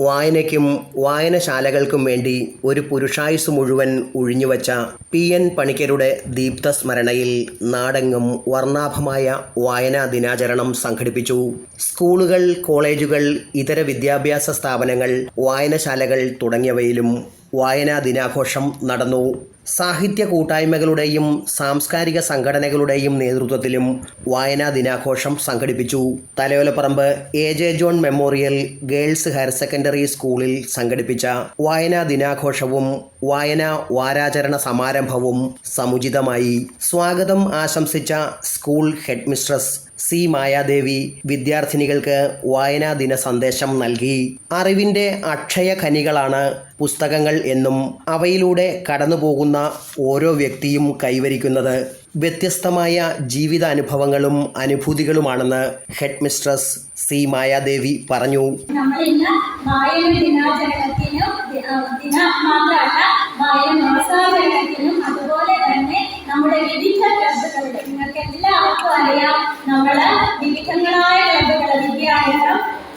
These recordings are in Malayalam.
വായനയ്ക്കും വായനശാലകൾക്കും വേണ്ടി ഒരു പുരുഷായുസ് മുഴുവൻ ഉഴിഞ്ഞുവച്ച പി എൻ പണിക്കരുടെ ദീപ്തസ്മരണയിൽ നാടെങ്ങും വർണാഭമായ വായനാ ദിനാചരണം സംഘടിപ്പിച്ചു. സ്കൂളുകൾ കോളേജുകൾ ഇതര വിദ്യാഭ്യാസ സ്ഥാപനങ്ങൾ വായനശാലകൾ തുടങ്ങിയവയിലും വായനാ ദിനാഘോഷം നടന്നു. സാഹിത്യ കൂട്ടായ്മകളുടെയും സാംസ്കാരിക സംഘടനകളുടെയും നേതൃത്വത്തിലും വായനാ ദിനാഘോഷം സംഘടിപ്പിച്ചു. Thalayolaparambu A J John memorial girls higher secondary സ്കൂളിൽ സംഘടിപ്പിച്ച വായനാ ദിനാഘോഷവും വായനാ വാരാചരണ സമാരംഭവും സമുചിതമായി. സ്വാഗതം ആശംസിച്ച school head mistress C Mayadevi വിദ്യാർത്ഥിനികൾക്ക് വായനാ ദിന സന്ദേശം നൽകി. അറിവിന്റെ അക്ഷയ ഖനികളാണ് പുസ്തകങ്ങൾ എന്നും അവയിലൂടെ കടന്നുപോകുന്ന ഓരോ വ്യക്തിയും കൈവരിക്കുന്നത്. വ്യത്യസ്തമായ ജീവിതാനുഭവങ്ങളും അനുഭൂതികളുമാണെന്ന് ഹെഡ് മിസ്ട്രസ് സി മായാദേവി പറഞ്ഞു. ദിനാചരണത്തിനും ദിന മാത്രമല്ല വായന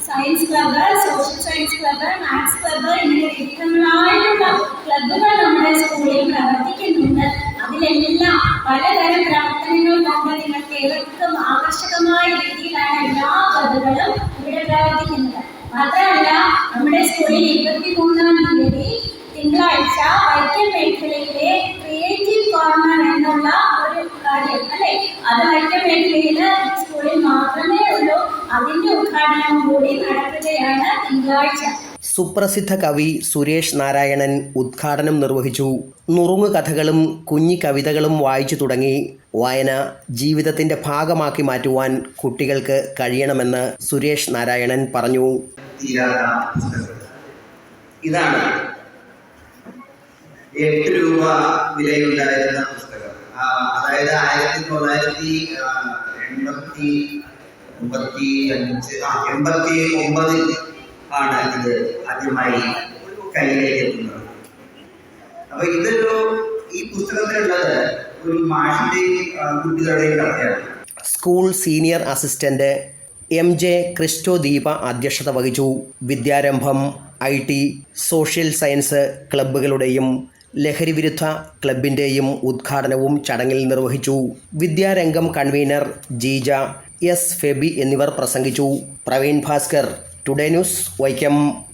science club social science club maths club ഇങ്ങനെ വിവിധങ്ങളായിട്ടുള്ള ക്ലബ്ബുകൾ നമ്മുടെ സ്കൂളിൽ പ്രവർത്തിക്കുന്നുണ്ട്. അതിലെല്ലാം പലതരം പ്രവർത്തനങ്ങൾ കൊണ്ട് നിങ്ങൾക്ക് ഏവർക്കും ആകർഷകമായ രീതിയിലാണ് എല്ലാ ക്ലബ്ബുകളും ഇവിടെ പ്രവർത്തിക്കുന്നത്. മാത്രമല്ല നമ്മുടെ സ്കൂളിൽ ഇരുപത്തി മൂന്നാം തീയതി തിങ്കളാഴ്ച വൈക്കം മേഖലയിലെ ക്രിയേറ്റീവ് കോർണർ എന്നുള്ള ഒരു കാര്യം അല്ലെ? അത് വൈക്കം മേഖലയിൽ സ്കൂളിൽ മാത്രമേ ഉള്ളൂ. അതിന്റെ ഉദ്ഘാടനം കൂടി നടക്കുകയാണ് തിങ്കളാഴ്ച സുപ്രസിദ്ധ കവി സുരേഷ് നാരായണൻ ഉദ്ഘാടനം നിർവഹിച്ചു. നുറുങ്ങു കഥകളും കുഞ്ഞി കവിതകളും വായിച്ചു തുടങ്ങി. വായന ജീവിതത്തിന്റെ ഭാഗമാക്കി മാറ്റുവാൻ കുട്ടികൾക്ക് കഴിയണമെന്ന് സുരേഷ് നാരായണൻ പറഞ്ഞു. ഇതാണ് എട്ട് രൂപ വിലയുണ്ടായിരുന്ന പുസ്തകം. അതായത് ആയിരത്തി തൊള്ളായിരത്തി ആ, എൺപത്തി അഞ്ച് ആ എൺപത്തി ഒമ്പതിൽ ആണ് ഇത് ആദ്യമായി കയ്യിലേക്ക് എത്തുന്നത്. അപ്പൊ ഇതൊരു ഈ പുസ്തകത്തിലുള്ളത് ഒരു മാഷിന്റെയും കുട്ടികളുടെ കുട്ടികളുടെയും കഥയാണ്. School senior assistant M J Christo Deepa അധ്യക്ഷത വഹിച്ചു. വിദ്യാരംഭം ഐ ടി സോഷ്യൽ സയൻസ് ക്ലബ്ബുകളുടെയും ലഹരിവിരുദ്ധ ക്ലബിന്റെയും ഉദ്ഘാടനവും ചടങ്ങിൽ നിർവഹിച്ചു. വിദ്യാരംഗം കൺവീനർ ജീജ എസ് ഫെബി എന്നിവർ പ്രസംഗിച്ചു. Praveen Bhaskar today news Vaikom.